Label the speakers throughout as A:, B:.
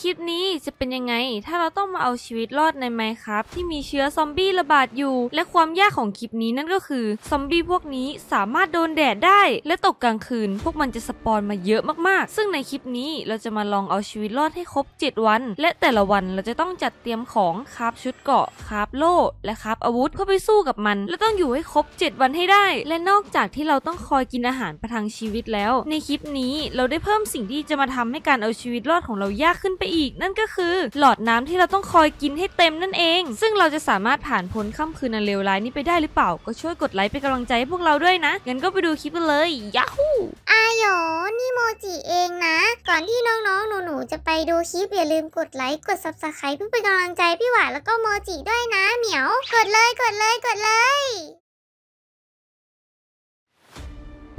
A: คลิปนี้จะเป็นยังไง ถ้าเราต้องมาเอาชีวิตรอดในไมครับที่มีเชื้อซอมบี้ระบาดอยู่ และความยากของคลิปนี้นั่นก็คือ ซอมบี้พวกนี้สามารถโดนแดดได้ และตกกลางคืน พวกมันจะสปอนมาเยอะมากๆ ซึ่งในคลิปนี้เราจะมาลองเอาชีวิตรอดให้ครบ 7 วัน และแต่ละวันเราจะต้องจัดเตรียมของคราฟชุดเกาะคราฟโล่และคราฟอาวุธเพื่อไปสู้กับมัน และต้องอยู่ให้ครบ 7 วันให้ได้ และนอกจากที่เราต้องคอยกินอาหารประทังชีวิตแล้ว ในคลิปนี้เราได้เพิ่มสิ่งที่จะมาทำให้การเอาชีวิตรอดของเรายากขึ้นไปอีก นั่นก็คือหลอดน้ำที่เราต้องคอยกินให้เต็มนั่นเอง ซึ่งเราจะสามารถผ่านพ้นค่ำคืนอันเลวร้ายนี้ไปได้หรือเปล่า ก็ช่วยกดไลค์เป็นกำลังใจให้พวกเราด้วยนะ งั้นก็ไปดูคลิปกันเลยยาฮู
B: อาโยนี่โมจิเองนะ ก่อนที่น้องๆ หนูๆ จะไปดูคลิปอย่าลืมกดไลค์กด subscribe เพื่อเป็นกำลังใจพี่หวานแล้วก็โมจิด้วยนะเหมียว กดเลยกดเลยกดเลย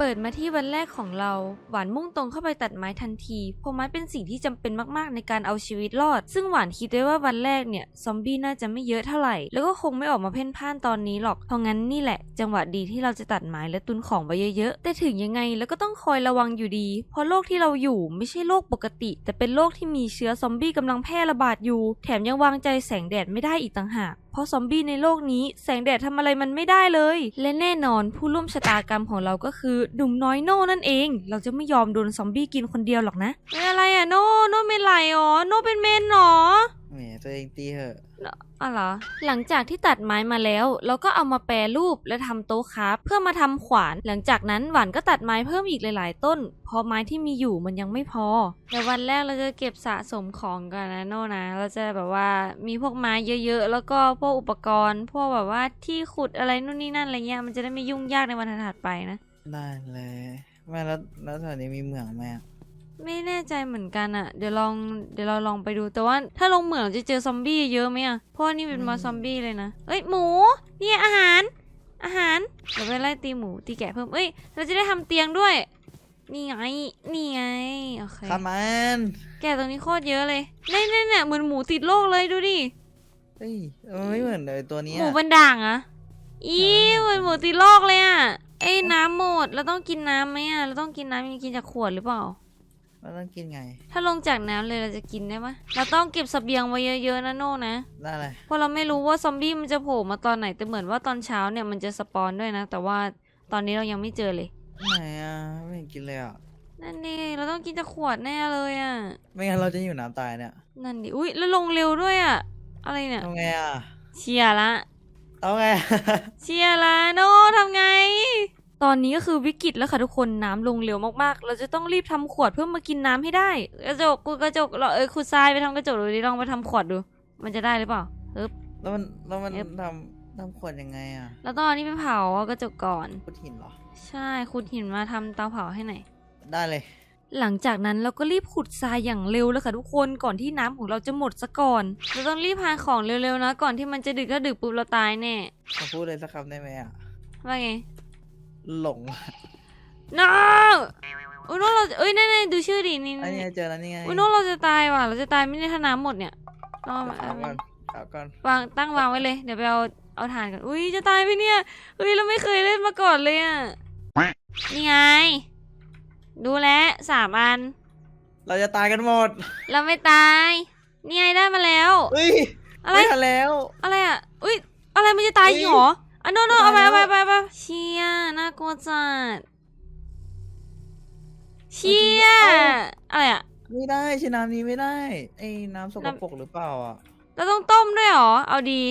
A: เปิดมาที่วันแรกของเรา หวานมุ่งตรงเข้าไปตัดไม้ทันทีเพราะไม้เป็นสิ่งที่จำเป็นมากๆ ในการเอาชีวิตรอด ซึ่งหวานคิดไว้ว่าวันแรกเนี่ย ซอมบี้น่าจะไม่เยอะเท่าไหร่ แล้วก็คงไม่ออกมาเพ่นพ่านตอนนี้หรอก เพราะงั้นนี่แหละ จังหวะดีที่เราจะตัดไม้และตุนของไว้เยอะๆ แต่ถึงยังไงแล้วก็ต้องคอยระวังอยู่ดี เพราะโลกที่เราอยู่ไม่ใช่โลกปกติ แต่เป็นโลกที่มีเชื้อซอมบี้กำลังแพร่ระบาดอยู่ แถมยังวางใจแสงแดดไม่ได้อีกต่างหาก เพราะซอมบี้ในโลกนี้แสงแดดทำอะไรมันไม่ได้เลย และแน่นอนผู้ร่วมชะตากรรมของเราก็คือหนุ่มน้อยโน่นั่นเอง เราจะไม่ยอมโดนซอมบี้กินคนเดียวหรอกนะเป็นอะไรอะโน่โน่เป็นไรอ๋อโน่เป็นเมนหรอ
C: แหมตัวเองตีเหอะ
A: อ๋อเหรอ หลังจากที่ตัดไม้มาแล้ว เราก็เอามาแปรรูปและทำโต๊ะคราฟเพื่อมาทำขวาน หลังจากนั้นหวานก็ตัดไม้เพิ่มอีกหลาย ๆ ต้น เพราะไม้ที่มีอยู่มันยังไม่พอ แต่วันแรกเราจะเก็บสะสมของกันนะโน่นะ เราจะแบบว่ามีพวกไม้เยอะ ๆ แล้วก็พวกอุปกรณ์ พวกแบบว่าที่ขุดอะไรนู่นนี่นั่นอะไรเงี้ย มันจะได้ไม่ยุ่งยากในวันถัดๆไปนะ
C: ได้เลยแม่แล้วแล้วแถวนี้มีเหมืองไหมอะ
A: ไม่แน่ใจเหมือนกันอะเดี๋ยวลองเดี๋ยวเราลองไปดูแต่ว่าถ้าลงเหมืองจะเจอซอมบี้เยอะไหมอะเพราะว่านี่เป็นมอสซอมบี้เลยนะเอ้ยหมูเนี่ยอาหาร อาหารเดี๋ยวไปไล่ตีหมูตีแกะเพิ่มเอ้ยเราจะได้ทำเตียงด้วย นี่ไงนี่ไงโอเค
C: ข้ามัน
A: แกะตรงนี้โคตรเยอะเลยเนี่ยเนี่ยเนี่ยเหมือนหมูติดโลกเลยดูดิ
C: เฮ้ยเออไม่เหมือนเลยตัวเนี้ย
A: หมูเป็นด่างอะอี
C: ใช่
A: เหมือนหมูติดโลกเลยอะเอ้ยน้ำหมดเราต้องกินน้ำไหมอะเราต้องกินน้ำยังกินจากขวดหรือเปล่า
C: มันต้องกินไง
A: ถ้าลงจากน้ำเลยเราจะกินได้ไหมเราต้องเก็บเสบียงไว้เยอะๆนะโน่นะ
C: ได้เลย
A: เพราะเราไม่รู้ว่าซอมบี้มันจะโผล่มาตอนไหนแต่เหมือนว่าตอนเช้าเนี่ยมันจะสปอนด้วยนะ แต่ว่าตอนนี้เรายังไม่เจอเลย
C: ไหนอะไม่เห็นกินเลยอะ
A: นั่นดิเราต้องกินจากขวดแน่เลยอะ
C: ไม่งั้นเราจะอยู่น้ำตายเนี่ย
A: นั่นดิอุ้ยแล้วลงเร็วด้วยอะ อะไรเนี่ย
C: ทำไงอะ
A: เชียร์ละ
C: เอาไง
A: เชียร์ละโน่ทำไง ตอนนี้ก็คือวิกฤตแล้วค่ะทุกคนน้ำลงเร็วมากๆ เราจะต้องรีบทำขวดเพื่อมากินน้ำให้ได้ กระจกกูกระจกเราเออขุดทรายไปทำกระจกดูดิลองไปทำขวดดู มันจะได้หรือเปล่าอึ๊บ
C: แล้วมันแล้วมัน
A: เอฟ
C: ทำทำขวดยังไงอะ
A: เราต้องเอานี่ไปเผาเอากระจกก่อน
C: พุดหินเหรอ
A: ใช่ขุดหินมาทำเตาเผาให้หน่อย
C: ได้เลย
A: หลังจากนั้นเราก็รีบขุดทรายอย่างเร็วเลยค่ะทุกคนก่อนที่น้ำของเราจะหมดซะก่อน เราต้องรีบหาของเร็วๆนะ ก่อนที่มันจะดึกถ้าดึกปุ๊บเราตายแน่
C: ขอพูดเลยสักคำได้ไหมอะ
A: ว่าไง
C: หลง
A: no อุ้ยโน้เราเอ้ยนั่นๆดูชื่อดินี่
C: อันนี้เจอแล้วนี่ไง
A: อุ้ยโน้เราจะตายว่ะ เราจะตายไม่ได้ถ้าน้ำหมดเนี่ยต้องเอามา
C: เอาก่อนเอาก่อน
A: วางตั้งวางไว้เลย เดี๋ยวไปเอาเอาถ่านก่อนอุ้ยจะตายไหมเนี่ยเฮ้ยเราไม่เคยเล่นมาก่อนเลยอะนี่ไง ดูแลวสามอัน
C: เราจะตายกันหมด
A: เราไม่ตาย นี่ไงได้มาแล้ว
C: เฮ้ย
A: อะไร
C: ไม่ทันแล้ว
A: อะไรอะอุ้ยอะไรมันจะตายจริงเหรอ อะโนโน
C: ตาย
A: เอาไป
C: แล้
A: เอา
C: ว
A: ไปเอาไปเอาไปเชียน่ากลัวจัดเชียอะไรอะ
C: ไม่ได้ใช้น้ำนี้ไม่ได้ไอ้น้ำสก
A: น้ำ
C: ปรกหรือเปล่าอะ
A: เราต้องต้มด้วยเหรอ เอาดี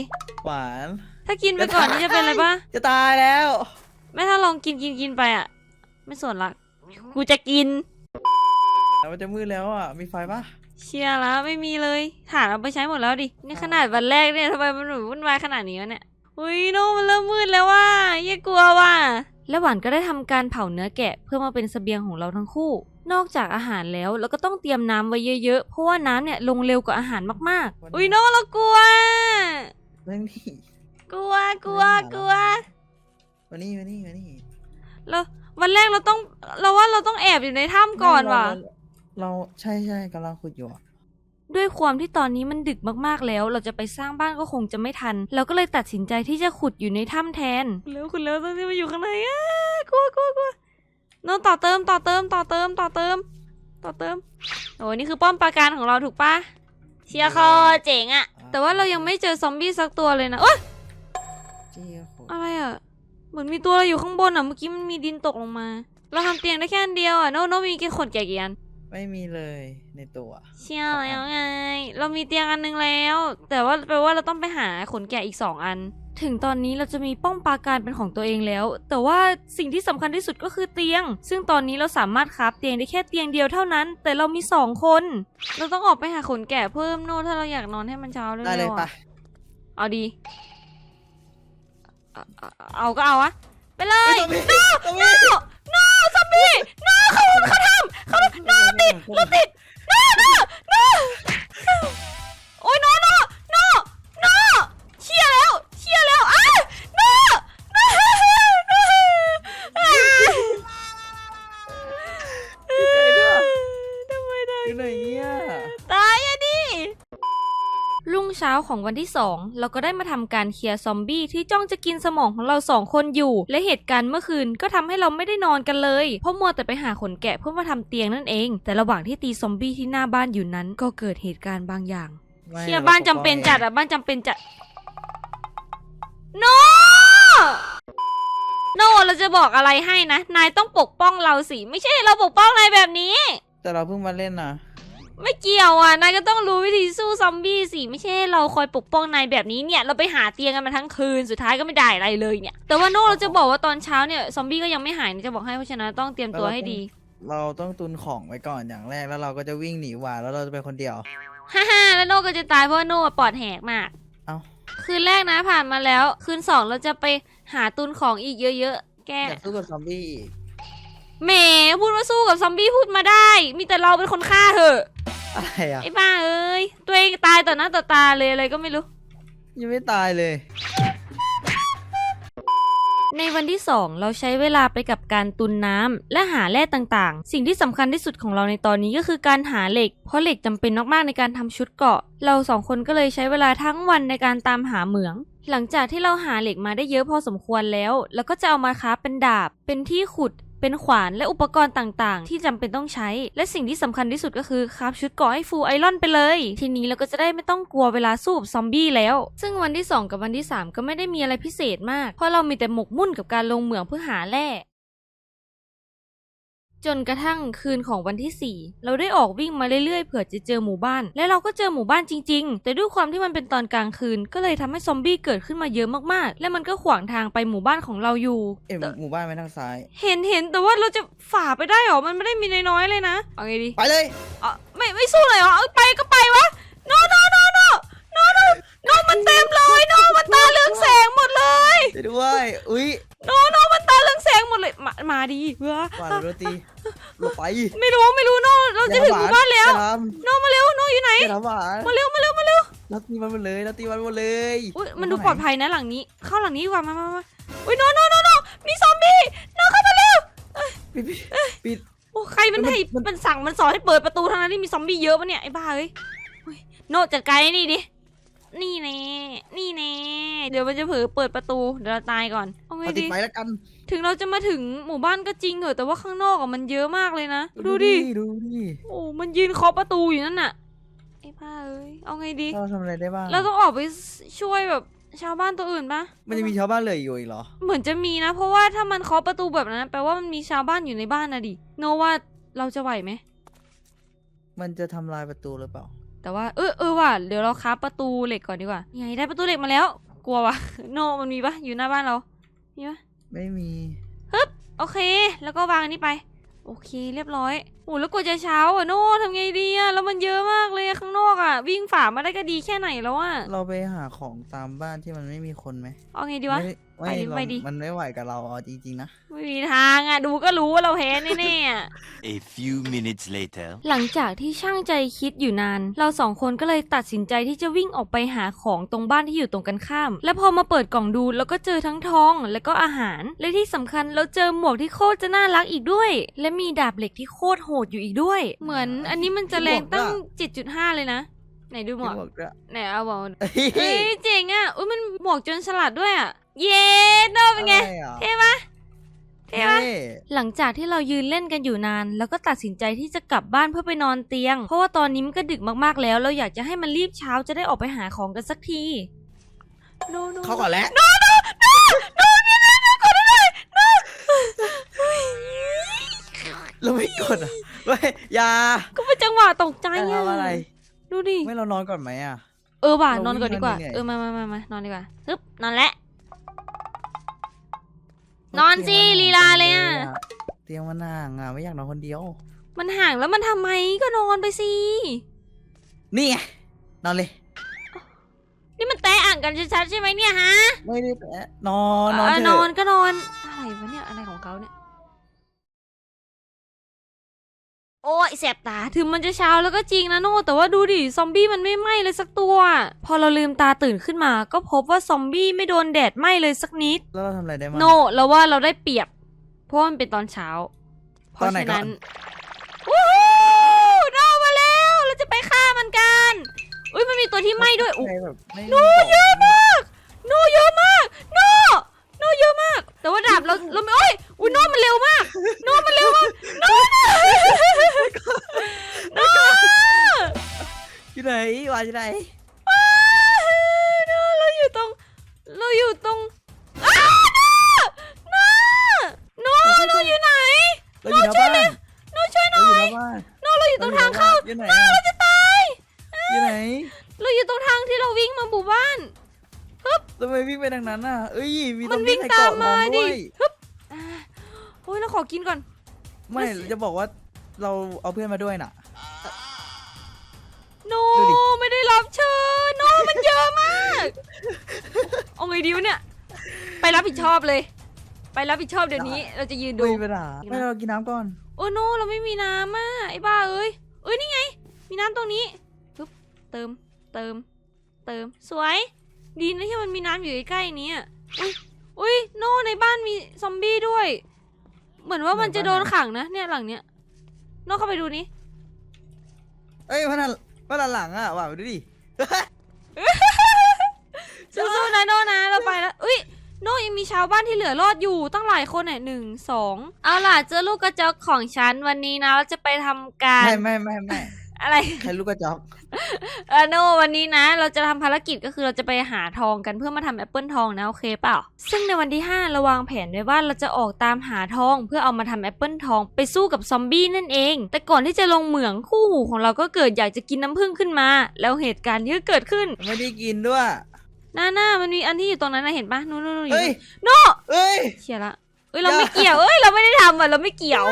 C: หวาน
A: ถ้ากินไปก่อนนี่จะเป็นอะไรปะ
C: จะตายแล้ว
A: ไม่ถ้าลองกินกินกินไปอะ ไม่สนละกูจะกิน
C: แล้วมันจะมืดแล้วอะ มีไฟปะ
A: เชียแล้วไม่มีเลยถ่านเอาไปใช้หมดแล้วดิ นี่ขนาดวันแรกเนี่ยทำไมมันหนูวุ่นวายขนาดนี้วะเนี่ย อุ้ยโนมันเริ่มมืดแล้วว่ะยี่กลัวว่ะและหวานก็ได้ทำการเผาเนื้อแกะเพื่อมาเป็นเสบียงของเราทั้งคู่ นอกจากอาหารแล้วเราก็ต้องเตรียมน้ำไว้เยอะๆ เพราะว่าน้ำเนี่ยลงเร็วกว่าอาหารมากๆ อุ้ยโนเรากลัว
C: เรื่องนี้
A: กลัวกลัวกลัว
C: มานี่มานี่มานี่
A: แล้ววันแรกเราต้องเราว่าเราต้องแอบอยู่ในถ้ำก่อนว่ะ
C: เราเราใช่ใช่กำลังขุดอยู่อะ
A: ด้วยความที่ตอนนี้มันดึกมากๆแล้ว เราจะไปสร้างบ้านก็คงจะไม่ทัน เราก็เลยตัดสินใจที่จะขุดอยู่ในถ้ำแทนแล้วคุณแล้วต้องที่มาอยู่ข้างในอะกลัวกลัวกลัวโน้ตต่อเติมต่อเติมต่อเติมต่อเติม ต่อเติมโอ้นี่คือป้อมปราการของเราถูกปะเชียร์คอเจ๋งอะแต่ว่าเรายังไม่เจอซอมบี้สักตัวเลยนะเอ้ย
C: เจี๊ยบ
A: อะไรอะเหมือนมีตัวอะไรอยู่ข้างบนอะเมื่อกี้มันมีดินตกลงมา เราทำเตียงได้แค่อันเดียวอะโน้โน้มีกี่ขนแก่กี่อัน
C: ไม่มีเลยในตัว
A: เชียร์แล้วไง เรามีเตียงอันนึงแล้ว แต่ว่าแปลว่าเราต้องไปหาขนแกะอีกสองอัน ถึงตอนนี้เราจะมีป้องปราการเป็นของตัวเองแล้ว แต่ว่าสิ่งที่สำคัญที่สุดก็คือเตียง ซึ่งตอนนี้เราสามารถคราฟเตียงได้แค่เตียงเดียวเท่านั้น แต่เรามีสองคน เราต้องออกไปหาขนแกะเพิ่มโน่ถ้าเราอยากนอนให้มันเช้าเร็วๆ
C: ได้เลย
A: อะ
C: ปะ
A: เอาดี เอาเอาเอาก็เอาวะไปเลย
C: ตรงนี้
A: โน่ พี่หน้าเขาเขาทำเขาหน้าติดรถติดหน้าหน้าหน้าโอ้
C: ยน
A: อน รุ่งเช้าของวันที่สองเราก็ได้มาทำการเคลียร์ซอมบี้ที่จ้องจะกินสมองของเราสองคนอยู่ และเหตุการณ์เมื่อคืนก็ทำให้เราไม่ได้นอนกันเลยเพราะมัวแต่ไปหาขนแกะเพื่อมาทำเตียงนั่นเอง แต่ระหว่างที่ตีซอมบี้ที่หน้าบ้านอยู่นั้น ก็เกิดเหตุการณ์บางอย่าง
C: ไม่
A: เชีย
C: ร
A: บ้าน
C: ปก
A: จำ
C: ป้อง
A: เป็น
C: อง
A: จัดอะบ้านจำเป็นจัดโนโนเราจะบอกอะไรให้นะ นายต้องปกป้องเราสิ ไม่ใช่เราปกป้องนายแบบนี้
C: แต่เราเพิ่งมาเล่นนะ
A: ไม่เกี่ยวอะ นายก็ต้องรู้วิธีสู้ซอมบี้สิ ไม่ใช่ให้เราคอยปกป้องนายแบบนี้เนี่ย เราไปหาเตียงกันมาทั้งคืน สุดท้ายก็ไม่ได้อะไรเลยเนี่ย แต่ว่าโน่เราจะบอกว่าตอนเช้าเนี่ยซอมบี้ก็ยังไม่หายนะจะบอกให้เพราะฉะนั้นต้องเตรียมตัวให้ดี
C: เราต้องตุนของไว้ก่อนอย่างแรกแล้วเราก็จะวิ่งหนีหวาแล้วเราจะไปคนเดียว
A: ฮ่าฮ่าแล้วโน่ก็จะตายเพราะว่าโน่อะปอดแหกมาก
C: เอ้า
A: คืนแรกนะผ่านมาแล้ว คืนสองเราจะไปหาตุนของอีกเยอะๆ แก
C: อยากสู้กับซอมบี้อีก
A: แหมพูดว่าสู้กับซอมบี้พูดมาได้ มีแต่เราเป็นคนฆ่าเถอะ
C: อะไรอะ
A: ไอ้บ้าเอ้ยตัวเองตายต่อหน้าต่อตาเลยอะไรก็ไม่รู้
C: ยังไม่ตายเลย
A: ในวันที่ 2 เราใช้เวลาไปกับการตุนน้ำและหาแร่ต่างๆ สิ่งที่สำคัญที่สุดของเราในตอนนี้ก็คือการหาเหล็ก เพราะเหล็กจำเป็นมากๆในการทำชุดเกราะ เราสองคนก็เลยใช้เวลาทั้งวันในการตามหาเหมือง หลังจากที่เราหาเหล็กมาได้เยอะพอสมควรแล้ว แล้วก็จะเอามาค้าฟเป็นดาบ เป็นที่ขุด เป็นขวานและอุปกรณ์ต่างๆ ที่จำเป็นต้องใช้ และสิ่งที่สำคัญที่สุดก็คือคราฟชุดก่อให้ฟูลไอรอนไปเลย ทีนี้เราก็จะได้ไม่ต้องกลัวเวลาสู้ซอมบี้แล้ว ซึ่งวันที่ 2 กับวันที่ 3 ก็ไม่ได้มีอะไรพิเศษมาก เพราะเรามีแต่หมกมุ่นกับการลงเหมืองเพื่อหาแร่ จนกระทั่งคืนของวันที่ 4 เราได้ออกวิ่งมาเรื่อยๆเผื่อจะเจอหมู่บ้าน และเราก็เจอหมู่บ้านจริง ๆ แต่ด้วยความที่มันเป็นตอนกลางคืน ก็เลยทำให้ซอมบี้เกิดขึ้นมาเยอะมากๆ และมันก็ขวางทางไปหมู่บ้านของเราอยู่
C: เอ็มหมู่บ้านไปทางซ้าย
A: เห็นเห็นแต่ว่าเราจะฝ่าไปได้เหรอมันไม่ได้มีน้อยๆเลยนะเอาไงดี
C: ไปเลย
A: อ๋อไม่ไม่สู้เลยเหรอเอาไปก็ไปวะโนโนโนโนโนโนโนมันเต็มเลยโนมันตาเรืองแสงหมดเลย
C: ไปด้วย อุ้ย
A: โนโนมันตาเรืองแสงหมดเลยมามาดีเว้ย
C: หวานโรตีหลบไป
A: ไม่รู้ไม่รู้โนเราจะถึงหมู่บ้านแล้ว
C: อย่าท
A: โนมาเร็วโนอยู่ไหนำ
C: อย่าทำหวาน
A: มาเร็วมาเร็วมาเร็ว
C: เราตีมันหมดเลยเราตีมันหมดเลย
A: อุ้ยมันดูปลอดภัยนะหลังนี้ เข้าหลังนี้ดีกว่ามามามาอุ้ยโนโนโนโนมีซอมบี้โนเข้ามาเร็ว
C: ปิดปิดปิด
A: โอ้ใครมัน
C: มัน
A: ให้
C: มัน
A: มันสั่งมันสอนให้เปิดประตูทางนั้นที่มีซอมบี้เยอะปะเนี่ยไอ้บ้าเอ้ยเฮ้ยโนจัดการไอ้นี่ดิ นี่แน่นี่แน่เดี๋ยวมันจะเผลอเปิดประตู เดี๋ยวเราตายก่อนเอาไง
C: เอาติด
A: ดี
C: ไฟแล้วกัน
A: ถึงเราจะมาถึงหมู่บ้านก็จริงเหอะแต่ว่าข้างนอกอะมันเยอะมากเลยนะ ดูดิ
C: ดูดิ
A: โอ้ มันยืนเคาะประตูอยู่นั่นน่ะไอ้บ้าเอ้ย เอาไงดี
C: เราทำอะไรได้บ้าง
A: เราต้องออกไปช่วยแบบชาวบ้านตัวอื่นปะ
C: มันจะมีชาวบ้านเหลืออยู่อีกเหรอ
A: เหมือนจะมีนะ เพราะว่าถ้ามันเคาะประตูแบบนั้นแปลว่ามันมีชาวบ้านอยู่ในบ้านนะดิ โนว่าเราจะไหวไหม
C: มันจะทำลายประตูหรือเปล่า
A: แต่ว่าเออเออว่ะเดี๋ยวเราค้าประตูเหล็กก่อนดีกว่าไงได้ประตูเหล็กมาแล้ว กลัววะโนมันมีปะอยู่หน้าบ้านเรา มีปะ
C: ไม่มี
A: โอเค แล้วก็วางอันนี้ไป โอเคเรียบร้อยโอ้แล้วกว่าจะเช้าอะโนทำไงดีอะแล้วมันเยอะมากเลยอะข้างนอกอะ วิ่งฝ่ามาได้ก็ดีแค่ไหนแล้วอะ
C: เราไปหาของตามบ้านที่มันไม่มีคนไหม
A: เอาไงดีวะ
C: ไม่
A: ไปดิ
C: เรา
A: ไปดิ
C: มันไม่ไหวกับเราเอาจริงๆนะ
A: ไม่มีทางอะ ดูก็รู้ว่าเราแพ้แน่ๆอะ
D: A few minutes later.
A: หลังจากที่ช่างใจคิดอยู่นาน เราสองคนก็เลยตัดสินใจที่จะวิ่งออกไปหาของตรงบ้านที่อยู่ตรงกันข้าม และพอมาเปิดกล่องดูเราก็เจอทั้งทองและก็อาหาร และที่สำคัญเราเจอหมวกที่โคตรจะน่ารักอีกด้วย และมีดาบเหล็กที่โคตรโหดอยู่อีกด้วย เหมือนอันนี้มันจะแรงตั้ง 7.5 เลยนะ ไหนดูหมวก
C: ที่บอกด้วย
A: ไหนเอาบอก
C: เฮ้
A: เอ้
C: ย
A: ยเจ๋งอะอุ้ยมันหมวกจนฉลาดด้วยอะ เย้โนเป็นไง
C: อะไรอะ
A: เท่ปะเท่ปะหลังจากที่เรายืนเล่นกันอยู่นาน แล้วก็ตัดสินใจที่จะกลับบ้านเพื่อไปนอนเตียง เพราะว่าตอนนี้มันก็ดึกมากๆแล้ว เราอยากจะให้มันรีบเช้าจะได้ออกไปหาของกันสักทีโนโน
C: เขาก่อนแล้วเราไม่กดอะเฮ้ยอย่า
A: ก็เป็นจังหวะตกใจ
C: จะ
A: อะ
C: ทำอะไร
A: ดูดิ
C: ไม่เรานอนก่อนไหมอะ
A: เออว่ะ
C: เรา
A: นอนก่อนดีกว่า
C: วิ่งมาเหนื่อย
A: เออมามามามานอนดีกว่าฮึบนอนแล้ว นอนสิลีลาเลยอะ
C: เตียงมันห่างอะไม่อยากนอนคนเดียว
A: มันห่างแล้วมันทำไมก็นอนไปสิ
C: นี่ไงนอนเลย
A: นี่มันแตะอ่างกันชัดๆใช่ไหมเนี่ยฮะ
C: ไม่ได้แตะนอนนอน
A: เออ
C: เถ
A: นอน
C: อะ
A: ก็นอนอะไรวะเนี่ยอะไรของเขาเนี่ย โอ้ยแสบตา ถึงมันจะเช้าแล้วก็จริงนะโน่แต่ว่าดูดิ ซอมบี้มันไม่ไหม้เลยสักตัว พอเราลืมตาตื่นขึ้นมา ก็พบว่าซอมบี้ไม่โดนแดดไหม้เลยสักนิด
C: แล้วเราทำอะไรได้มั้ง
A: โน่เราว่าเราได้เปรียบ เพราะว่ามันเป็นตอนเช้า เพ
C: ตอ
A: ราะ
C: นไหน
A: ฉะ
C: ก่อน
A: นั้นวู้ฮู้โน่มาแล้วเราจะไปฆ่ามันกันอุ้ยมันมีตัวที่ไหม้ด้วยอุ๊ย
C: ใครแบบไม่
A: โน่เยอะมากโน่เยอะมากโน่ โน่เยอะมาก แต่ว่าดาบเราเราไม่โอ้ยอุ้ยโน่มันเร็วมาก โน่มันเร็วมากโน่โน่
C: อยู่ไหนวานอยู่ไหน
A: อ้าวโน่เราอยู่ตรง เราอยู่ตรงอ้าวโน่โน่โน่โน่อยู่ไหน
C: เราอยู่หน้าบ้าน
A: โน่ช่วยห
C: เรา
A: น่
C: อ
A: อยู่ย
C: หน้าบ้าน
A: โน่เราอยู่ตรงทางเข้า
C: อยู่ไหน
A: โน่
C: อะ
A: เราจะตาย
C: อยู่ไหน
A: เราอยู่ตรงทางที่เราวิ่งมาหมู่บ้าน
C: ทำไมวิ่งไปทางนั้นน่ะเอ้ย มี
A: มัน
C: ซอ
A: วิ่
C: บี้
A: ง
C: ใส่
A: ตาม
C: เกะ
A: มา
C: น้อง
A: ดิ
C: วย
A: ฮึบอ่าโอ้ยเราขอกินก่อน
C: ไม่
A: ไม่สิ
C: จะบอกว่าเราเอาเพื่อนมาด้วยน่ะ
A: โน
C: ดูดิ
A: ไม่ได้รับเชิญ โนมันเยอะมาก เอาไงดีวะเนี่ย ไปรับผิดชอบเลย ไปรับผิดชอบเดี๋ยวนี้ เราจะยืนดู
C: ไม่เป็นไรไม่เรากินน้ำก่อน
A: โอ้โนเราไม่มีน้ำอะไอ้บ้าเอ้ย เอ้ยนี่ไง มีน้ำตรงนี้ปึ๊บเติม เติม เติม สวย ดีนะที่มันมีน้ำอยู่ใกล้ๆนี้อะอุ้ยอุ้ยโนในบ้านมีซอมบี้ด้วย เหมือนว่ามันจะโดนขังนะเนี่ยหลังเนี้ยโนเข้าไปดูนี่
C: เอ้ยมันหันมันหันหลังอะว่ะดูดิ
A: สู้ๆนะโนนะเราไปแล้วอุ้ยโนยังมีชาวบ้านที่เหลือรอดอยู่ตั้งหลายคนเนี่ยหนึ่งสองเอาล่ะเจอลูกกระจอกของฉันวันนี้นะเราจะไปทำการ
C: ไม่ไม่ไม่ไม่
A: อะไร
C: ใครลูกกระจอก
A: เออโนวันนี้นะ เราจะทำภารกิจก็คือเราจะไปหาทองกันเพื่อมาทำแอปเปิลทองนะ โอเคเปล่า ซึ่งในวันที่ 5 เราวางแผนไว้ว่าเราจะออกตามหาทอง เพื่อเอามาทำแอปเปิลทองไปสู้กับซอมบี้นั่นเอง แต่ก่อนที่จะลงเหมืองคู่หูของเราก็เกิดอยากจะกินน้ำผึ้งขึ้นมา แล้วเหตุการณ์นี้ก็เกิดขึ้น
C: ไม่ได้กินด้วย
A: หน้าหน้ามันมีอันที่อยู่ตรงนั้นนะเห็นปะนู่นนู่นนู่นอยู่
C: เฮ้ย
A: โน
C: เอ้ย
A: เชียละเอ้ยเราไม่เกี่ยวเอ้ยเราไม่ได้ทำอะเราไม่เกี่ยว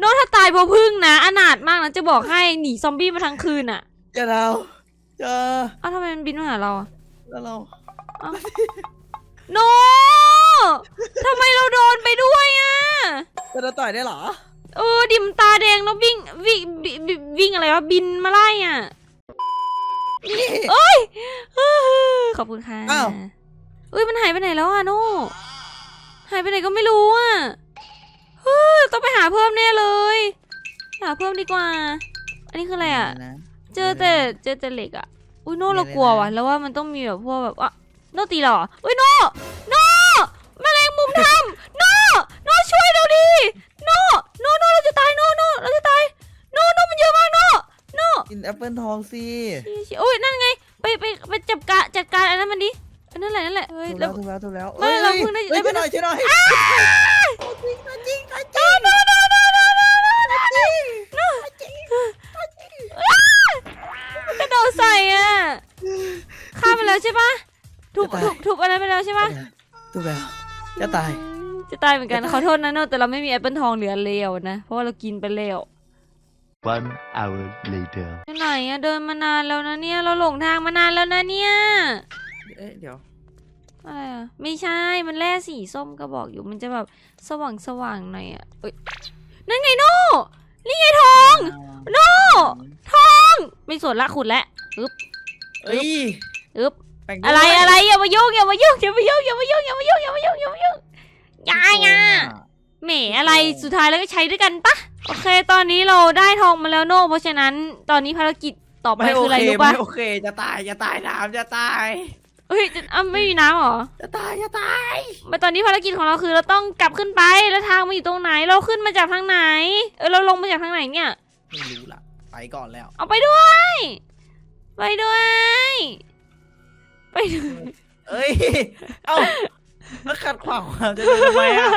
A: โนตถ้าตายเพราะพึ่งนะอนาถมากนะจะบอกให้หนีซอมบี้มาทั้งคืนอะ
C: จะเราเจอ
A: เอ้าทำไมมันบินมาหาเราอะ
C: แล้วเรา
A: โนทำไมเราโดนไปด้วยอะ
C: จะเราต่อยได้เหรอ
A: เออดิมนตาแดงแล้ววิ่งวิ่งวิ่งวิ่งวิ่งอะไรวะบินมาไล่อะ
C: นี่
A: เอ้ยขอบคุณค่ะ
C: อ้าว
A: เอ้ยมันหายไปไหนแล้วอะโนหายไปไหนก็ไม่รู้อะ เฮ้ยต้องไปหาเพิ่มแน่เลย หาเพิ่มดีกว่า อันนี้คืออะไรอะ
C: นะ
A: เจอแต่เจอแต่เหล็กอะ อุ้ยโน่เรากลัวว่ะ แล้วว่ามันต้องมีแบบพวกแบบอะโน่ตีเหรออุ้ยโน่โน่แมลงมุมทำโน่โน่ช่วยเราดิโน่โน่โน่เราจะตายโน่โน่เราจะตายโน่โน่มันเยอะมากโน่โน่
C: กินแอปเปิลทองสิ
A: โอ้ยนั่นไง ไปไปไปจับกะจัดการอันนั้นมันดิอันนั่นแหละนั่นแหละเฮ้ย
C: ถูก
A: แล้
C: แล้วว ถูกแล้วถูกแล้ว
A: ไม่เราเพิ่งได้
C: เฮ้ย
A: ได้
C: ช่วยหน่อยช่วยหน่อย
A: จริงตัวจริงตัวจริงตัวจิ
C: ง
A: ตัว
C: จิงตัวจิงมั
A: นกระโดดใส่อะฆ่าไปแล้วใช่ปะถูกถูกถูกอะไรไปแล้วใช่ปะ
C: ถูกแล้วจะตาย
A: จะตายเหมือนกันขอโทษนะโนแต่เราไม่มีแอปเปิลทองเหลือเลวนะ เพราะว่าเรากินไปแล้ว
D: One hour later
A: ไหนอะเดินมานานแล้วนะเนี่ย เราหลงทางมานานแล้วนะเนี่ย
C: เอ๊ะเดี๋ยว
A: อะไรอะไม่ใช่มันแร่สีส้มก็บอกอยู่มันจะแบบสว่างสว่างๆหน่อยอะเอ้ยนั่นไงโนนี่ไงทองโน่ทองไม่สนละขุดแล้วอึ๊บ
C: เอ้ย
A: อึ๊บ
C: แบ่ง
A: อะไร
C: ด้วย
A: อะไรอย่ามายุ่งอย่ามายุ่งอย่ามายุ่งอย่ามายุ่งอย่ามายุ่งอย่ามายุ่งอย่ามายุ่งอย่าอย่าแหมอะไรสุดท้ายแล้วก็ใช้ด้วยกันปะโอเค ตอนนี้เราได้ทองมาแล้วโน่เพราะฉะนั้นตอนนี้ภารกิจต่อไป
C: ไม่โอ
A: คืออะไร
C: เค
A: รู้ปะ
C: ไม่โอเคจะตายจะตายน้ำจะตาย
A: เฮ้ยจะอ้าวไม่มีน้ำเหรอ
C: จะตายจะตาย
A: มาตอนนี้ภารกิจของเราคือเราต้องกลับขึ้นไปแล้วทางมันอยู่ตรงไหนเราขึ้นมาจากทางไหน เออเราลงมาจากทางไหนเนี่ย
C: ไม่รู้ละไปก่อนแล้ว
A: เอาไปด้วย ไปด้วย ไปด้วย
C: เอ้ย เอ้าแล้วขัดขวางความเจะเดินทำไมอะ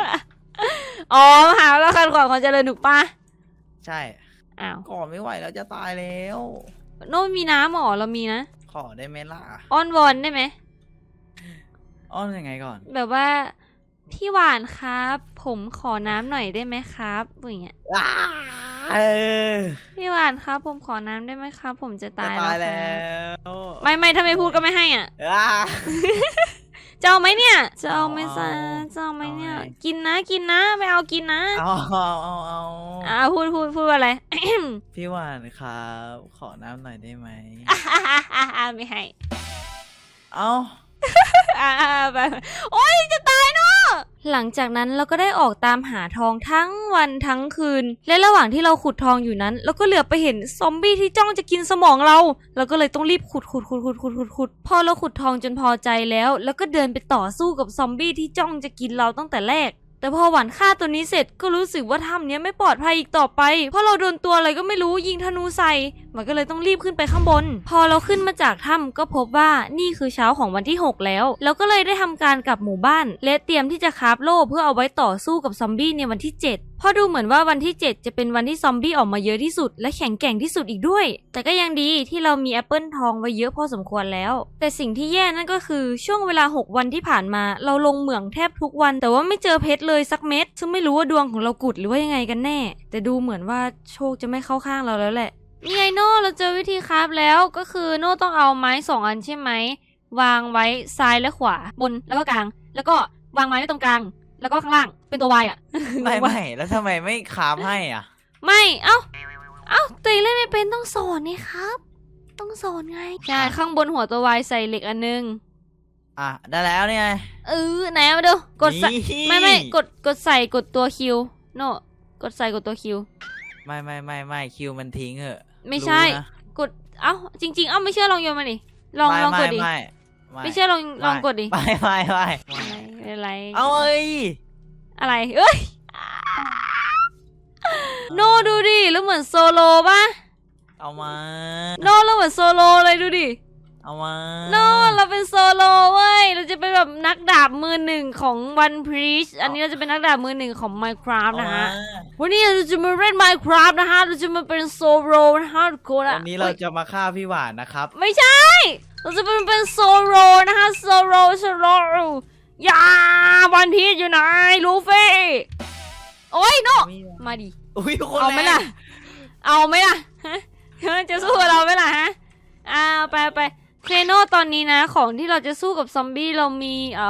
A: อ๋อมหาเราคันขวางความเจริญถูกปะ
C: ใช่
A: อ้าว
C: ก่อนไม่ไหวแล้วจะตายแล้ว
A: โน้ตมีน้ำเหรอเรามีนะ
C: ขอได้ไหมล่ะ
A: อ้อนวอนได้ไหม
C: อ้อนยังไงก่อน
A: แบบว่า พี่หวานครับ ผมขอน้ำหน่อยได้ไหมครับอย่างเงี้ย
C: ว้าเออ
A: พี่หวานครับ ผมขอน้ำได้ไหมครับ ผมจะ
C: จะ
A: ตาย
C: ตาย
A: แล้
C: แล้วว
A: ครับไม่ไม่ถ้าไม่พูดก็ไม่ให้อะ
C: ว้า
A: จะเอาไหมเนี่ย จะเอาไหม
C: เอา
A: ซะจะเอาไหมเนี่ย
C: เอาไง
A: กินนะกินนะไม่เอากินนะ
C: เอาเอาเอาเอา
A: อ่าพูดพูดพูดว่าอะไร
C: พี่หวานครับ ขอน้ำหน่อยได้ไหม
A: ไม่ให้
C: เอ้า
A: อ่าไปโอ๊ยจะตายเนาะหลังจากนั้นเราก็ได้ออกตามหาทองทั้งวันทั้งคืน และระหว่างที่เราขุดทองอยู่นั้น เราก็เหลือไปเห็นซอมบี้ที่จ้องจะกินสมองเรา เราก็เลยต้องรีบขุดขุดขุดขุดขุดขุดขุดพอเราขุดทองจนพอใจแล้ว แล้วก็เดินไปต่อสู้กับซอมบี้ที่จ้องจะกินเราตั้งแต่แรก แต่พอหวานฆ่าตัวนี้เสร็จก็รู้สึกว่าถ้ำเนี้ยไม่ปลอดภัยอีกต่อไป เพราะเราโดนตัวอะไรก็ไม่รู้ยิงธนูใส่มันก็เลยต้องรีบขึ้นไปข้างบน พอเราขึ้นมาจากถ้ำก็พบว่านี่คือเช้าของวันที่ 6 แล้ว เราก็เลยได้ทำการกลับหมู่บ้าน และเตรียมที่จะคาบโล่เพื่อเอาไว้ต่อสู้กับซอมบี้ในวันที่ 7 ราะดูเหมือนว่าวันที่ 7 จะเป็นวันที่ซอมบี้ออกมาเยอะที่สุด และแข็งแกร่งที่สุดอีกด้วย แต่ก็ยังดีที่เรามีแอปเปิลทองไว้เยอะพอสมควรแล้ว แต่สิ่งที่แย่นั่นก็คือช่วงเวลา 6 วันที่ผ่านมา เราลงเหมืองแทบทุกวัน แต่ว่าไม่เจอเพชรเลยสักเม็ด ซึ่งไม่รู้ว่าดวงของเรากุดหรือว่ายังไงกันแน่ แต่ดูเหมือนว่าโชคจะไม่เข้าข้างเราแล้วแหละ นี่ไงโน่เราเจอวิธีคราฟแล้วก็คือโน่ต้องเอาไม้สองอันใช่ไหมวางไว้ซ้ายและขวาบนแล้วก็กลาง แล้วก็วางไม้ไว้ตรงกลาง แล้วก็ข้างล่างเป็นตัววายอะ
C: ไม่ไม่แล้วทำไมไม่คามให้อะ
A: ไม่เอ้าเอ้าตัวเองเล่นไม่เป็นต้องสอนนี่ครับ ต้องสอนไงใช่ข้างบนหัวตัววายใส่เหล็กอันนึง
C: อะได้แล้วเนี่ย
A: เออไหนเอามาดูกดใส่
C: นี่
A: ไม่ไม่กดกดใส่กดตัวคิวโน่กดใส่กดตัวคิว
C: ไม่ไม่ไม่ไม่คิวมันทิ้งเหอะ
A: ไม่ใช่
C: รู้นะ
A: กดเอ้าจริง ๆ เอ้าไม่เชื่อลองโยนมาดิลอง
C: ไม่
A: ลองกดดิ
C: ไม่
A: ไม่ เชื่อลองลองกดดิ
C: ไม่ไม่ไม่
A: อะไรอะไร
C: เอาเอ้ย
A: อะไรเอ้ยโน่ดูดิแล้วเหมือนโซโลป่ะ
C: เอามา
A: โน่แล้วเหมือนโซโลเลยดูดิ
C: เอามา
A: โน่เราเป็นโซโลเว้ยเราจะเป็นแบบนักดาบมือหนึ่งของ One Piece อันนี้เราจะเป็นนักดาบมือหนึ่งของ Minecraft นะฮะวันนี้เราจะมาเล่น Minecraft นะฮะเราจะมาเป็นโซโลนะฮะทุกคน
C: เอา
A: อะ
C: มาวันนี้เราจะมาฆ่าพี่หวานนะครับ
A: ไม่ใช่ เราจะเป็นเป็นโซโลนะฮะโซโลโซโลอย่าวันพีชอยู่ไหนลูฟี่โอ้ยโน่มาดิ
C: อุ้ยคน
A: เอาไหมล่ะ เอาไหมล่ะฮะจะสู้กับเราไหมล่ะฮะอ่าไปไปเครโนตอนนี้นะ ของที่เราจะสู้กับซอมบี้เรามีอื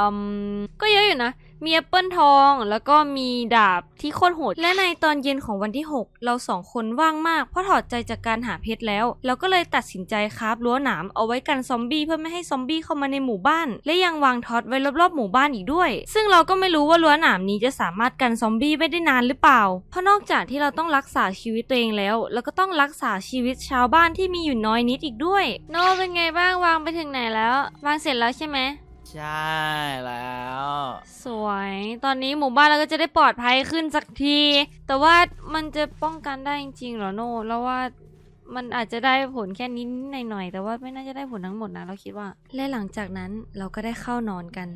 A: มก็เยอะอยู่นะ มีแอปเปิลทอง แล้วก็มีดาบที่โคตรโหด และในตอนเย็นของวันที่ 6 เราสองคนว่างมาก เพราะถอดใจจากการหาเพชรแล้ว เราก็เลยตัดสินใจคราฟรั้วหนามเอาไว้กันซอมบี้เพื่อไม่ให้ซอมบี้เข้ามาในหมู่บ้าน และยังวางท็อตไว้รอบๆหมู่บ้านอีกด้วย ซึ่งเราก็ไม่รู้ว่ารั้วหนามนี้จะสามารถกันซอมบี้ไว้ได้นานหรือเปล่า เพราะนอกจากที่เราต้องรักษาชีวิตตัวเองแล้วเราก็ต้องรักษาชีวิตชาวบ้านที่มีอยู่น้อยนิดอีกด้วย โนเป็นไงบ้างวางไปถึงไหนแล้ว วางเสร็จแล้วใช่ไหม
C: ใช่แล้ว
A: สวย ตอนนี้หมู่บ้านเราก็จะได้ปลอดภัยขึ้นสักที แต่ว่ามันจะป้องกันได้จริงๆเหรอโนแล้วว่ามันอาจจะได้ผลแค่นิดหน่อยๆแต่ว่าไม่น่าจะได้ผลทั้งหมดนะเราคิดว่า และหลังจากนั้นเราก็ได้เข้านอนกัน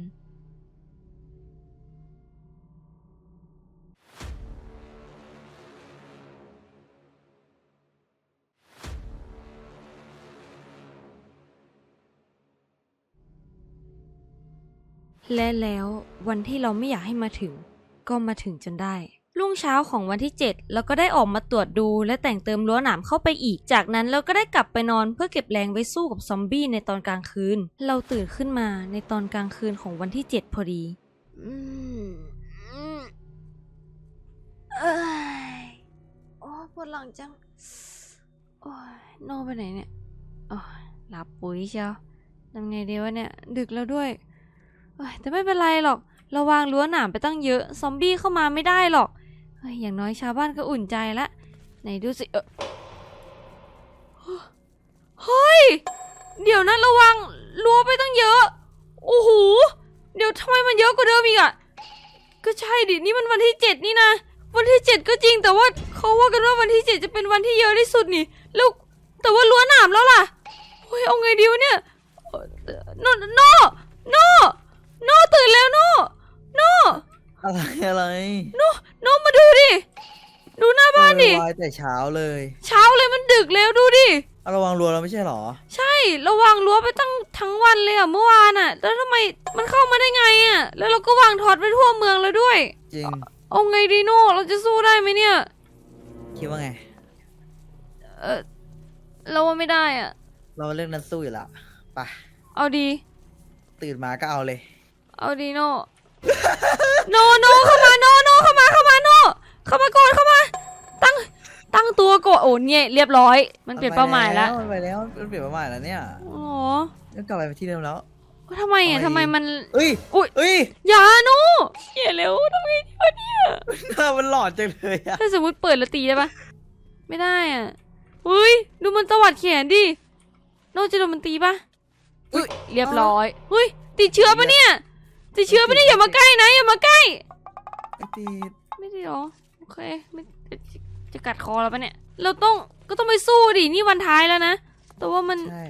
A: และแล้ววันที่เราไม่อยากให้มาถึง ก็มาถึงจนได้ รุ่งเช้าของวันที่ 7 เราก็ได้ออกมาตรวจดูและแต่งเติมรั้วหนามเข้าไปอีก จากนั้นเราก็ได้กลับไปนอนเพื่อเก็บแรงไว้สู้กับซอมบี้ในตอนกลางคืน เราตื่นขึ้นมาในตอนกลางคืนของวันที่ 7 พอดีอืมอืมเอ้ยโอ้ปวดหลังจัง โอ้ยโนไปไหนเนี่ยอ้ยหลับปุ๋ยเชียวทำไงดีวะเนี่ย ดึกแล้วด้วย แต่ไม่เป็นไรหรอกเราวางรั้วหนามไปตั้งเยอะ ซอมบี้เข้ามาไม่ได้หรอกอย่างน้อยชาวบ้านก็อุ่นใจละ ไหนดูสิเออเฮ้ย เดี๋ยวนะระวังรั้วไปตั้งเยอะ โอ้โห เดี๋ยวทำไมมันเยอะกว่าเดิมอีกอะก็ใช่ดิ นี่มันวันที่เจ็ดนี่นะ วันที่เจ็ดก็จริง แต่ว่าเขาว่ากันว่าวันที่เจ็ดจะเป็นวันที่เยอะที่สุดนี่ แล้วแต่ว่ารั้วหนามแล้วล่ะ เฮ้ยเอาไงดีวะเนี่ย โน โน โน โนตื่นแล้วโนโน
C: อะไรอะไร
A: โนโนมาดูดิ ดูหน้าบ้านดิ
C: เออวายแต่เช้าเลย
A: เช้าเลยมันดึกแล้วดูดิ
C: เอาระวังรัวเราไม่ใช่เหรอ
A: ใช่ระวังรั้วไปตั้งทั้งวันเลยอะเมื่อวานอะแล้วทำไมมันเข้ามาได้ไงอะแล้วเราก็วางทอดไปทั่วเมืองแล้วด้วย
C: จริง
A: เอาไงดีโน่เราจะสู้ได้ไหมเนี่ย
C: คิดว่าไง
A: เออเราว่าไม่ได้อะ
C: เราเรื่องนั้นสู้อยู่ละไป
A: เอาดี
C: ตื่นมาก็เอาเลย
A: เอาดีโน่โนโนเข้ามาโนโนเข้ามาเข้ามาโนเข้ามาก่อนเข้ามา ตั้งตั้งตัวก่อนโอ้เนี่ยเรียบร้อย มันเปลี่ยนเป้าหมายแล้ว
C: มันไปแล้วมันเปลี่ยนเป้าหมายแล้วเนี่ย
A: อ๋อ
C: ต้องกลับไปที่เดิมแล้ว
A: ทำไมอะ
C: ทำไม
A: ทำไมมัน
C: เอ้ย
A: อุ๊ย
C: เอ้ย
A: อย่าโน่เขียเร็วทำไมดีวะเนี่ย
C: หน้ามันหลอนจังเลยอะ
A: ถ้าสมมติเปิดแล้วตีได้ปะไม่ได้อะเฮ้ยดูมันตวัดแขนดิโน่จะโดนมันตีปะอุ้ยเรียบร้อยเฮ้ยติดเชื้อปะเนี่ย ติดเชื้อปะเนี่ยอย่ามาใกล้นะอย่ามาใกล้
C: ไอ้ตี
A: ไม่ได้หรอโอเคไม่จะจะกัดคอแล้วปะเนี่ย เราต้องก็ต้องไปสู้ดินี่วันท้ายแล้วนะแต่ว่ามัน
C: ใช่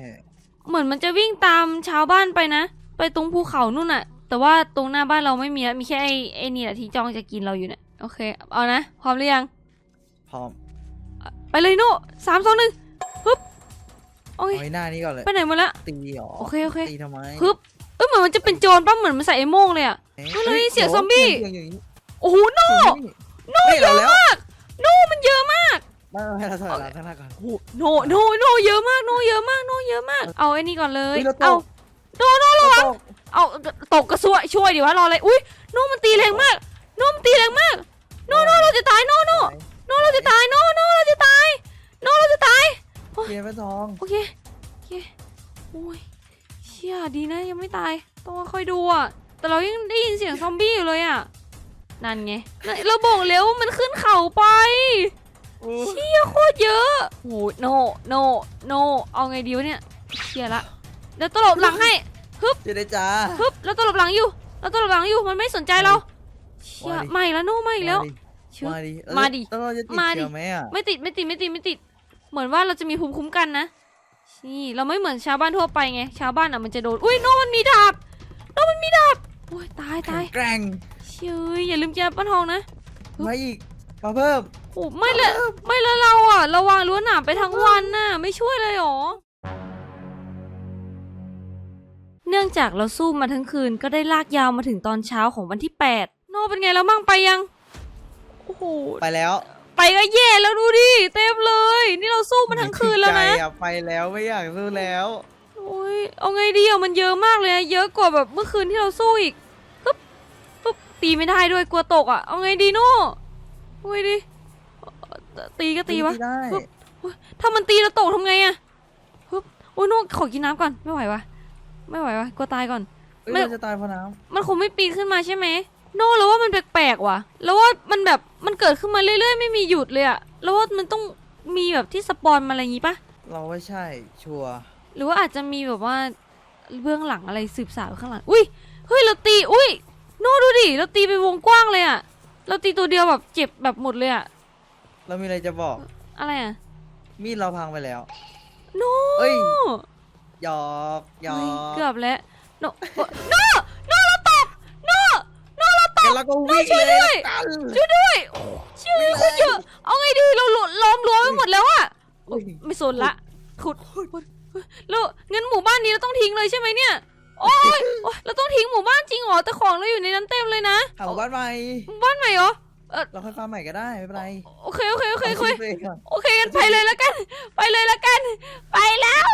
A: เหมือนมันจะวิ่งตามชาวบ้านไปนะ ไปตรงภูเขานู่นน่ะ แต่ว่าตรงหน้าบ้านเราไม่มีแล้วมีแค่ไอ้ไอ้นี่แหละที่จ้องจะกินเราอยู่เนี่ยโอเค เอานะพร้อมหรือยัง
C: พร้อม
A: ไปเลยโน่สามสองหนึ่งฮึบโอเค
C: เอาไว้หน้านี้ก่อนเลย
A: ไปไหนหมดละ
C: ตีเหรอ
A: โอเคโอเค
C: ตีทำไม
A: ฮึบ เอ้ยเหมือนมันจะเป็นโจรป่ะเหมือนมันใส่ไอ้โม่งเลยอะเฮ้ยเสียงซอมบี้
C: เสียงอย่างนี้
A: โอ้โหโน่
C: โน่เยอะมาก
A: โน่มันเยอะมาก
C: ไม่ไม่เราถอยหลังข้างหน้าก่อน
A: โอ้โหโน่โน่โน่เยอะมากโน่เยอะมากโน่เยอะมาก เอาไอ้นี่ก่อนเลย
C: ฮ้ยเราต
A: เอา
C: ก
A: โน่โน่ระวัง
C: เราตก
A: เอาตกกระซวยช่วยดิวะรออะไรอุ้ยโน่มันตีแรงมากโน่มันตีแรงมากโน่โน่เราจะตายโน่โน่โน่เราจะตายโน่โน่เราจะตายโน่เราจะตาย
C: เกียร์ไปทอง
A: โอเค โอเค โอ้ยเชี่ยดีนะยังไม่ตายต้องค่อยดูอะแต่เรายังได้ยินเสียงซอมบี้อยู่เลยอะนั่นไงนั่นเราบอกแล้ววามันขึ้นเขาไปเชี่ยโคตรเยอะโอ้ยโนโนโนเอาไงดีวะเนี่ยเชี่ยละเดี๋ยวตลบหลังให้
C: เจได้จ้า
A: ฮึบแล้วตลบหลังอยู่แล้วตลบหลังอยู่มันไม่สนใจเราเชี่ย
C: มาดิ
A: ไม่แล้วโนไม่แล้วเชื่อ
C: มาดิ
A: มาดิ
C: แล้วเราจะติด
A: มาดิ
C: เชื้อไหมอะ
A: ไม่ติดไม่ติดไม่ติดไม่ติด เหมือนว่าเราจะมีภูมิคุ้มกันนะ นี่เราไม่เหมือนชาวบ้านทั่วไปไง ชาวบ้านอะมันจะโดน อุ้ยโนมันมีดาบโนมันมีดาบโอ้ยตาย
C: แข็
A: ตางย
C: แกร่ง
A: เชยอย่าลืมกินแอปเปิ้ลทองนะ
C: มาอีกมาเพิ่ม
A: โอ้ไม่เลยไม่เลยเราอะระวังรั้วหนามไปทั้งวันน่ะไม่ช่วยเลยหรอเนื่องจากเราสู้มาทั้งคืนก็ได้ลากยาวมาถึงตอนเช้าของวันที่ 8 โนเป็นไงแล้วมั่งไปยัง โอ้โห
C: ไปแล้ว
A: ไปก็แย่แล้วดูดิเต็มเลย นี่เราสู้มาทั้งคืนแล้วนะ
C: ใจอไปแล้วไม่อยากสู้แล้ว
A: โอ้ยเอาไงดีอะมันเยอะมากเลยนะเยอะกว่าแบบเมื่อคืนที่เราสู้อีกปึ๊บปึ๊บตีไม่ได้ด้วยกลัวตกอะเอาไงดีโน่เอาไงดีเอ่อตีก็ตีวะ
C: ได้
A: ปึ๊บถ้ามันตีแล้วตกทำไงอะปึ๊บโอ้ยโน่ขอกินน้ำก่อนไม่ไหววะไม่ไหววะกลัวตายก่อน
C: เอ้ย
A: ไม่
C: เราจะตายเพราะน้
A: มันคงไม่ปีนขึ้นมาใช่ไหม โน่แล้วว่ามันแปลกๆว่ะ แล้วว่ามันแบบมันเกิดขึ้นมาเรื่อยๆ ไม่มีหยุดเลยอะแล้วว่ามันต้องมีแบบที่สปอนมาอะไรอย่างงี้ปะำ
C: เราว่าใช่ชัวร์
A: หรือว่าอาจจะมีแบบว่าเบื้องหลังอะไรสืบสาวข้างหลัง อุ้ย เฮ้ยเราตี อุ้ย โน่ดูดิ เราตีไปวงกว้างเลยอะเราตีตัวเดียวแบบเจ็บแบบหมดเลยอะ
C: เรามีอะไรจะบอก
A: อะไรอะ
C: มีดเราพังไปแล้ว
A: โน่
C: เอ้ย หยอกหยอ
A: เฮ้ย
C: ก
A: เกือบแล้ว โน่โน่ ตก
C: แล้วก็วิ่ง
A: ช่วย
C: เล
A: ด้วย
C: ยละกัน
A: ช่วยด้วยโอ้เชื่อโคตรเยอะเอาไงดีเราหลุดล้อมรั้วไปหมดแล้วอะ
C: อุ้ย
A: ไม่สนละขุดขุดขุดแล้วงั้นหมู่บ้านนี้เราต้องทิ้งเลยใช่ไหมเนี่ยโอ๊ยโอ๊ยเราต้องทิ้งหมู่บ้านจริงเหรอแต่ของเราอยู่ในนั้นเต็มเลยนะ
C: หาหมู่บ้านใหม่
A: หมู่บ้านใหม่เหรอ
C: เราค่อยฟาร์มใหม่ก็ได้ไม่เป็นไร
A: โอเคโอเคโอเคโอเคา
C: ชีพตัวองก่อน
A: โอเคงั้นไปเลยแล้วกัน ไปเลยแล้วกัน ไปแล้ว